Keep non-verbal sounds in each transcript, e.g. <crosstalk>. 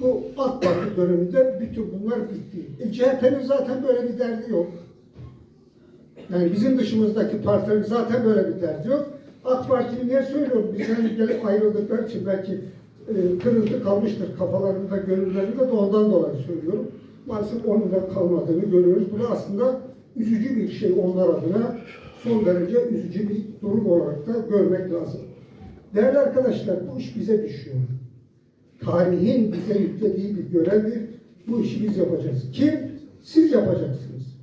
Bu AK Parti döneminde bütün bunlar bitti. E, CHP'nin zaten böyle bir derdi yok. Yani bizim dışımızdaki partilerin zaten böyle bir derdi yok. AK Parti'yi niye söylüyorum? Bizden gelip ayrıldıkları için belki e, kırıntı kalmıştır kafalarında, gönüllerinde de ondan dolayı söylüyorum. Maalesef onun da kalmadığını görüyoruz. Bu da aslında üzücü bir şey onlar adına. Son derece üzücü bir durum olarak da görmek lazım. Değerli arkadaşlar bu iş bize düşüyor. Tarihin bize yüklediği bir görevdir. Bu işi biz yapacağız. Kim? Siz yapacaksınız.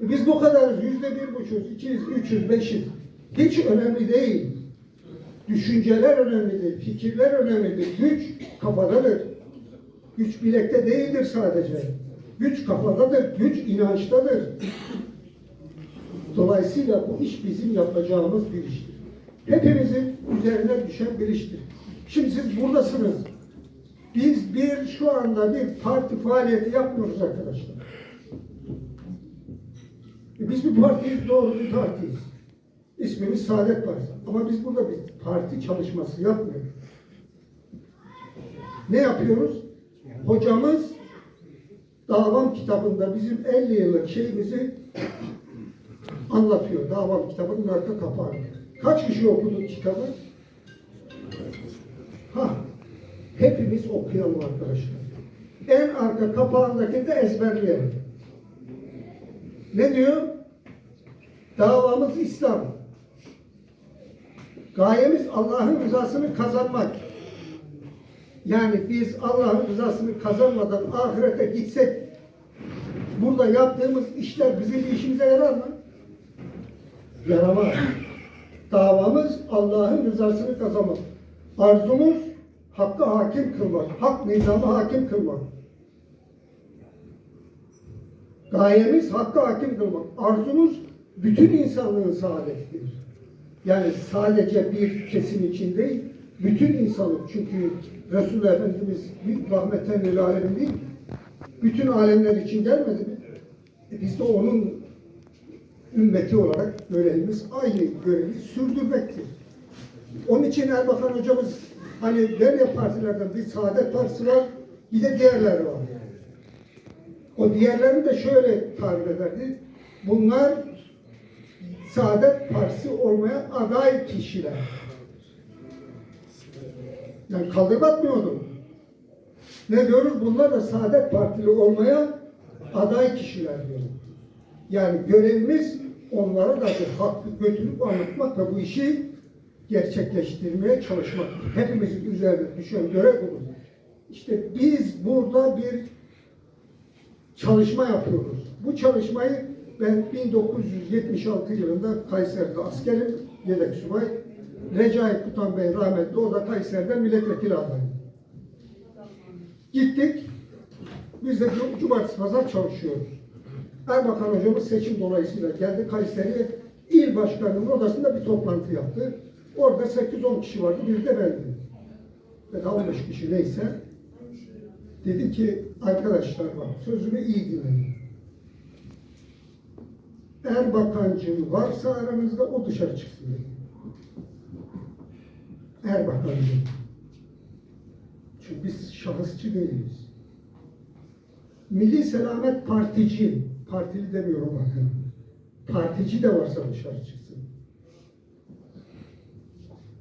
Biz bu kadarız. Yüzde bir buçuk, ikiyiz, üçüz, beşiz. Hiç önemli değil. Düşünceler önemlidir, fikirler önemlidir. Güç kafadadır. Güç bilekte değildir sadece. Güç kafadadır, güç inançtadır. Dolayısıyla bu iş bizim yapacağımız bir iştir. Hepimizin üzerine düşen bir iştir. Şimdi siz buradasınız. Biz bir şu anda bir parti faaliyeti yapmıyoruz arkadaşlar. E Biz bir partiyiz, doğru bir partiyiz. İsmimiz Saadet Partisi. Ama biz burada bir parti çalışması yapmıyoruz. Ne yapıyoruz? Hocamız Davam kitabında bizim 50 yıllık şeyimizi anlatıyor. Davam kitabının arka kapağı. Kaç kişi okudu kitabı? Hepimiz okuyalım arkadaşlar. En arka kapağındaki de ezberleyelim. Ne diyor? Davamız İslam. Gayemiz Allah'ın rızasını kazanmak. Yani biz Allah'ın rızasını kazanmadan ahirete gitsek burada yaptığımız işler bizim işimize yarar mı? Yaramaz. Davamız Allah'ın rızasını kazanmak. Arzumuz hakkı hakim kılmak. Hak nizamı hakim kılmak. Gayemiz hakkı hakim kılmak. Arzumuz bütün insanlığın saadetidir. Yani sadece bir kesim için değil, bütün insanlık. Çünkü Resul Efendimiz bir rahmeten lil değil, bütün alemler için gelmedi mi? E biz de onun ümmeti olarak görevimiz aynı görevi sürdürmektir. Onun için Erbakan hocamız hani der ya partilerden bir Saadet Partisi var, bir de diğerleri var. O diğerlerini de şöyle tarif ederdi. Bunlar Saadet Partisi olmaya aday kişiler. Yani kaldırmatmıyordum. Ne diyoruz? Bunlar da Saadet Partili olmaya aday kişiler diyor. Yani görevimiz onlara da bir hakkı götürüp anlatmak ve bu işi gerçekleştirmeye çalışmak. Hepimizin üzerine düşen görev budur. İşte biz burada bir çalışma yapıyoruz. Bu çalışmayı ben 1976 yılında Kayseri'de askerim, yedek subay. Recai Kutan Bey rahmetli, o da Kayseri'de milletvekili adayı. Gittik, biz de cum- cumartesi pazar çalışıyoruz. Erbakan hocamız seçim dolayısıyla geldi Kayseri'ye. İl başkanının odasında bir toplantı yaptı. Orada 8-10 kişi vardı, bir de bendim. Ya da 15 kişi neyse. Dedi ki arkadaşlar bak sözümü iyi dinleyin. Erbakancı varsa aranızda o dışarı çıksın dedi. Erbakancı. Çünkü biz şahısçı değiliz. Milli Selamet Partici, partili demiyorum bakın. Partici de varsa dışarı çıksın.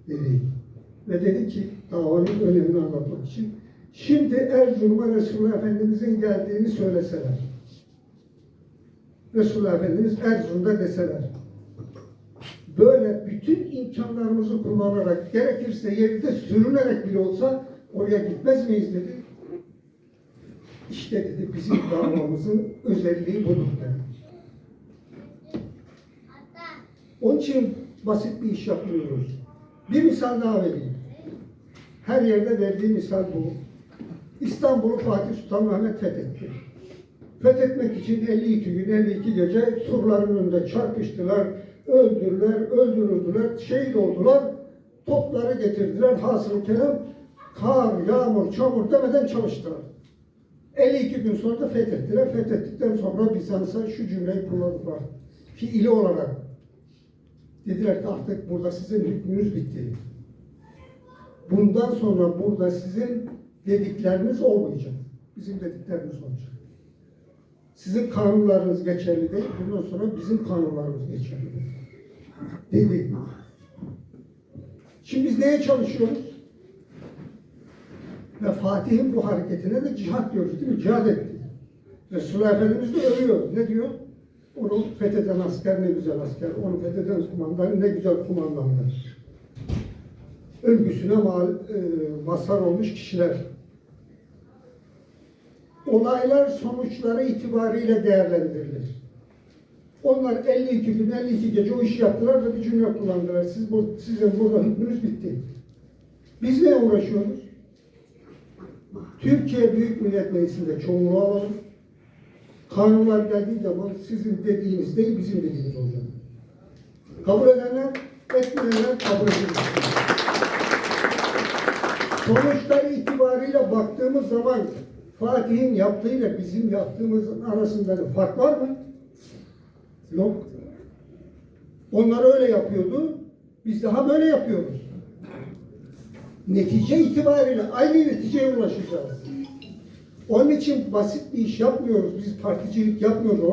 Dedi. Ve dedi ki davanın önemini anlatmak için şimdi Erzurum'a Resulullah Efendimiz'in geldiğini söyleseler. Resulullah Efendimiz Erzurum'da deseler. Böyle bütün imkanlarımızı kullanarak gerekirse yerinde sürünerek bile olsa oraya gitmez miyiz dedi. İşte dedi bizim <laughs> davamızın özelliği budur dedi. Onun için basit bir iş yapmıyoruz. Bir misal daha vereyim. Her yerde verdiği misal bu. İstanbul'u Fatih Sultan Mehmet fethetti. Fethetmek için 52 gün, 52 gece surların önünde çarpıştılar, öldürdüler, öldürüldüler, şehit oldular, topları getirdiler, hasılı kelam, kar, yağmur, çamur demeden çalıştılar. 52 gün sonra da fethettiler. Fethettikten sonra Bizans'a şu cümleyi kullandılar. Fiili olarak. Dediler ki artık burada sizin hükmünüz bitti. Bundan sonra burada sizin dedikleriniz olmayacak. Bizim dediklerimiz olacak. Sizin kanunlarınız geçerli değil. Bundan sonra bizim kanunlarımız geçerli. Dedi. Şimdi biz neye çalışıyoruz? Ve Fatih'in bu hareketine de cihat diyoruz değil mi? Cihad etti. Resulullah Efendimiz de övüyor. Ne diyor? Onu fetheden asker ne güzel asker. Onu fetheden kumandan ne güzel kumandandır. Övgüsüne mal, e, mazhar olmuş kişiler. Olaylar sonuçları itibariyle değerlendirilir. Onlar 52 gün, 52 gece o işi yaptılar ve bir cümle kullandılar. Siz bu, sizin burada hükmünüz bitti. Biz ne uğraşıyoruz? Türkiye Büyük Millet Meclisi'nde çoğunluğu alalım. Kanunlar geldiği zaman sizin dediğiniz değil, bizim dediğimiz olacak. Kabul edenler, etmeyenler kabul edilir. Sonuçlar itibariyle baktığımız zaman Fatih'in yaptığıyla bizim yaptığımızın arasında fark var mı? Yok. Onlar öyle yapıyordu, biz daha böyle yapıyoruz. Netice itibariyle aynı neticeye ulaşacağız. Onun için basit bir iş yapmıyoruz, biz particilik yapmıyoruz.